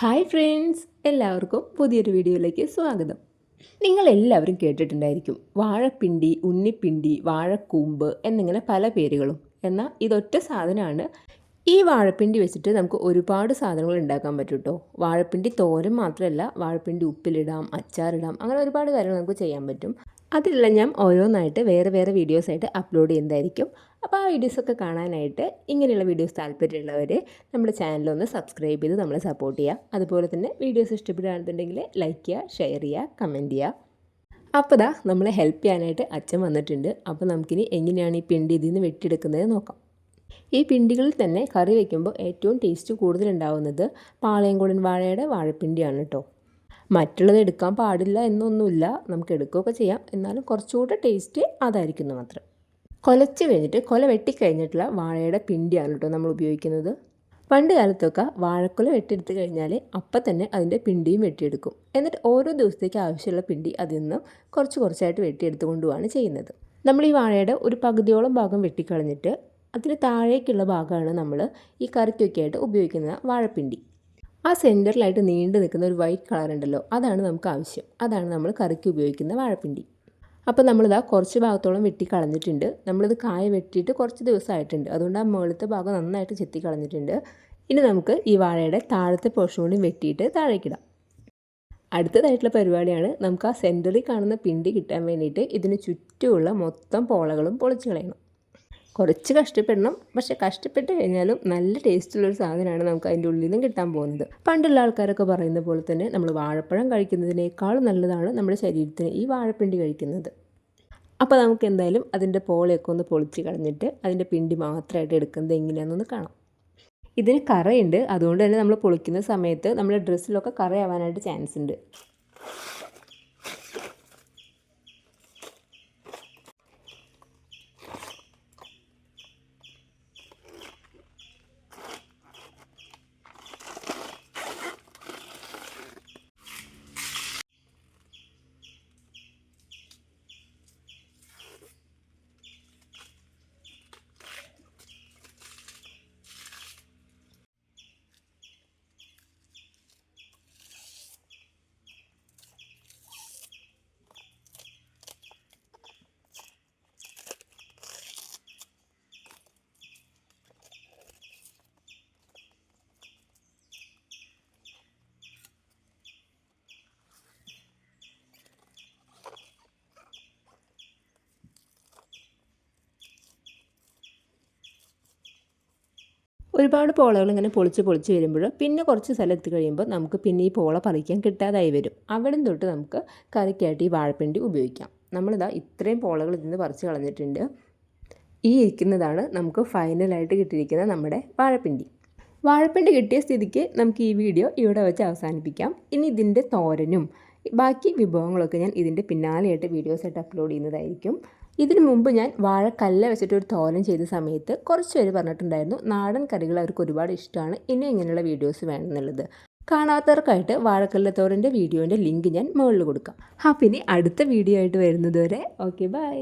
Hi friends എല്ലാവർക്കും പുതിയൊരു വീഡിയോയിലേക്ക് സ്വാഗതം. നിങ്ങൾ എല്ലാവരും കേട്ടിട്ടുണ്ടായിരിക്കും വാഴപ്പിണ്ടി ഉണ്ണിപ്പിണ്ടി വാഴക്കൂമ്പ് എന്നിങ്ങനെ പല പേരുകളും. എന്നാൽ ഇതൊറ്റ സാധനമാണ്. ഈ വാഴപ്പിണ്ടി വെച്ചിട്ട് നമുക്ക് ഒരുപാട് സാധനങ്ങൾ ഉണ്ടാക്കാൻ പറ്റും കേട്ടോ വാഴപ്പിണ്ടി തോരൻ മാത്രമല്ല വാഴപ്പിണ്ടി ഉപ്പിലിടാം അച്ചാറിടാം അങ്ങനെ ഒരുപാട് കാര്യങ്ങൾ നമുക്ക് ചെയ്യാൻ പറ്റും. അതിലെല്ലാം ഞാൻ ഓരോന്നായിട്ട് വേറെ വേറെ വീഡിയോസായിട്ട് അപ്ലോഡ് ചെയ്യുന്നതായിരിക്കും. അപ്പോൾ ആ വീഡിയോസൊക്കെ കാണാനായിട്ട് ഇങ്ങനെയുള്ള വീഡിയോസ് താല്പര്യമുള്ളവർ നമ്മുടെ ചാനലൊന്ന് സബ്സ്ക്രൈബ് ചെയ്ത് നമ്മളെ സപ്പോർട്ട് ചെയ്യുക അതുപോലെ തന്നെ വീഡിയോസ് ഇഷ്ടപ്പെടുകയാണെന്നുണ്ടെങ്കിൽ ലൈക്ക് ചെയ്യുക ഷെയർ ചെയ്യുക കമന്റ് ചെയ്യുക അപ്പോൾ ദാ നമ്മളെ ഹെൽപ്പ് ചെയ്യാനായിട്ട് അച്ഛൻ വന്നിട്ടുണ്ട്. അപ്പോൾ നമുക്കിനി എങ്ങനെയാണ് ഈ പിണ്ടി ഇതിൽ നിന്ന് വെട്ടിയെടുക്കുന്നത് നോക്കാം. ഈ പിണ്ടികളിൽ തന്നെ കറി വയ്ക്കുമ്പോൾ ഏറ്റവും ടേസ്റ്റ് കൂടുതലുണ്ടാവുന്നത് പാളയംകുടൻ വാഴയുടെ വാഴപ്പിണ്ടിയാണ് കേട്ടോ മറ്റുള്ളത് എടുക്കാൻ പാടില്ല എന്നൊന്നുമില്ല. നമുക്ക് എടുക്കുകയൊക്കെ ചെയ്യാം. എന്നാലും കുറച്ചുകൂടെ ടേസ്റ്റ് അതായിരിക്കുന്നു മാത്രം. കൊലച്ച് കഴിഞ്ഞിട്ട് കൊല വെട്ടിക്കഴിഞ്ഞിട്ടുള്ള വാഴയുടെ പിണ്ടിയാണ് കേട്ടോ നമ്മൾ ഉപയോഗിക്കുന്നത്. പണ്ട് കാലത്തൊക്കെ വാഴക്കൊല വെട്ടിയെടുത്ത് കഴിഞ്ഞാൽ അപ്പം തന്നെ അതിന്റെ പിണ്ടിയും വെട്ടിയെടുക്കും. എന്നിട്ട് ഓരോ ദിവസത്തേക്ക് ആവശ്യമുള്ള പിണ്ടി അതിൽ നിന്ന് കുറച്ച് കുറച്ചായിട്ട് വെട്ടിയെടുത്ത് കൊണ്ടുപോവാണ് ചെയ്യുന്നത്. നമ്മൾ ഈ വാഴയുടെ ഒരു പകുതിയോളം ഭാഗം വെട്ടിക്കളഞ്ഞിട്ട് അതിന് താഴേക്കുള്ള ഭാഗമാണ് നമ്മൾ ഈ കറിക്കൊക്കെ ആയിട്ട് ഉപയോഗിക്കുന്ന വാഴപ്പിണ്ടി. ആ സെന്ററിലായിട്ട് നീണ്ടു നിൽക്കുന്ന ഒരു വൈറ്റ് കളർ ഉണ്ടല്ലോ അതാണ് നമുക്ക് ആവശ്യം. അതാണ് നമ്മൾ കറിക്ക് ഉപയോഗിക്കുന്ന വാഴപ്പിണ്ടി. അപ്പോൾ നമ്മളിതാ കുറച്ച് ഭാഗത്തോളം വെട്ടി കളഞ്ഞിട്ടുണ്ട്. നമ്മളിത് കായ വെട്ടിയിട്ട് കുറച്ച് ദിവസമായിട്ടുണ്ട്. അതുകൊണ്ട് ആ മുകളിലത്തെ ഭാഗം നന്നായിട്ട് ചെത്തി കളഞ്ഞിട്ടുണ്ട്. ഇനി നമുക്ക് ഈ വാഴയുടെ താഴത്തെ പോർഷൻ കൂടി വെട്ടിയിട്ട് താഴേക്കിടാം അടുത്തതായിട്ടുള്ള പരിപാടിയാണ് നമുക്ക് ആ സെന്ററിൽ കാണുന്ന പിണ്ടി കിട്ടാൻ വേണ്ടിയിട്ട് ഇതിന് ചുറ്റുമുള്ള മൊത്തം പോളകളും പൊളിച്ച് കളയണം. കുറച്ച് കഷ്ടപ്പെടണം. പക്ഷെ കഷ്ടപ്പെട്ട് കഴിഞ്ഞാലും നല്ല ടേസ്റ്റുള്ളൊരു സാധനമാണ് നമുക്ക് അതിന്റെ ഉള്ളിൽ നിന്നും കിട്ടാൻ പോകുന്നത്. പണ്ടുള്ള ആൾക്കാരൊക്കെ പറയുന്ന പോലെ തന്നെ നമ്മൾ വാഴപ്പഴം കഴിക്കുന്നതിനേക്കാളും നല്ലതാണ് നമ്മുടെ ശരീരത്തിന് ഈ വാഴപ്പിണ്ടി കഴിക്കുന്നത്. അപ്പോൾ നമുക്ക് എന്തായാലും അതിന്റെ പോളയൊക്കെ ഒന്ന് പൊളിച്ച് കളഞ്ഞിട്ട് അതിന്റെ പിണ്ടി മാത്രമായിട്ട് എടുക്കുന്നത് എങ്ങനെയാണെന്നൊന്ന് കാണാം. ഇതിന് കറയുണ്ട്. അതുകൊണ്ട് തന്നെ നമ്മൾ പൊളിക്കുന്ന സമയത്ത് നമ്മുടെ ഡ്രസ്സിലൊക്കെ കറയാവാനായിട്ട് ചാൻസ് ഉണ്ട് ഒരുപാട് പോളകൾ ഇങ്ങനെ പൊളിച്ച് പൊളിച്ച് വരുമ്പോൾ പിന്നെ കുറച്ച് സ്ഥലത്ത് കഴിയുമ്പോൾ നമുക്ക് പിന്നെ ഈ പോള പറിക്കാൻ കിട്ടാതായി വരും. അവിടെ തൊട്ട് നമുക്ക് കറിക്കായിട്ട് ഈ വാഴപ്പിണ്ടി ഉപയോഗിക്കാം. നമ്മളിതാ ഇത്രയും പോളകൾ ഇതിന് പറിച്ച് കളഞ്ഞിട്ടുണ്ട്. ഈ ഇരിക്കുന്നതാണ് നമുക്ക് ഫൈനലായിട്ട് കിട്ടിയിരിക്കുന്ന നമ്മുടെ വാഴപ്പിണ്ടി. വാഴപ്പിണ്ടി കിട്ടിയ സ്ഥിതിക്ക് നമുക്ക് ഈ വീഡിയോ ഇവിടെ വെച്ച് അവസാനിപ്പിക്കാം. ഇനി ഇതിന്റെ തോരനും ബാക്കി വിഭവങ്ങളൊക്കെ ഞാൻ ഇതിന്റെ പിന്നാലെയായിട്ട് വീഡിയോസായിട്ട് അപ്ലോഡ് ചെയ്യുന്നതായിരിക്കും. ഇതിനു മുമ്പ് ഞാൻ വാഴക്കല്ല വെച്ചിട്ട് ഒരു തോരൻ ചെയ്ത സമയത്ത് കുറച്ച് പേര് പറഞ്ഞിട്ടുണ്ടായിരുന്നു നാടൻ കറികൾ അവർക്ക് ഒരുപാട് ഇഷ്ടമാണ് ഇനി ഇങ്ങനെയുള്ള വീഡിയോസ് വേണമെന്നുള്ളത്. കാണാത്തവർക്കായിട്ട് വാഴക്കല്ല തോരന്റെ വീഡിയോന്റെ ലിങ്ക് ഞാൻ മുകളിൽ കൊടുക്കാം. അപ്പം ഇനി അടുത്ത വീഡിയോ ആയിട്ട് വരുന്നതുവരെ ഓക്കെ ബൈ.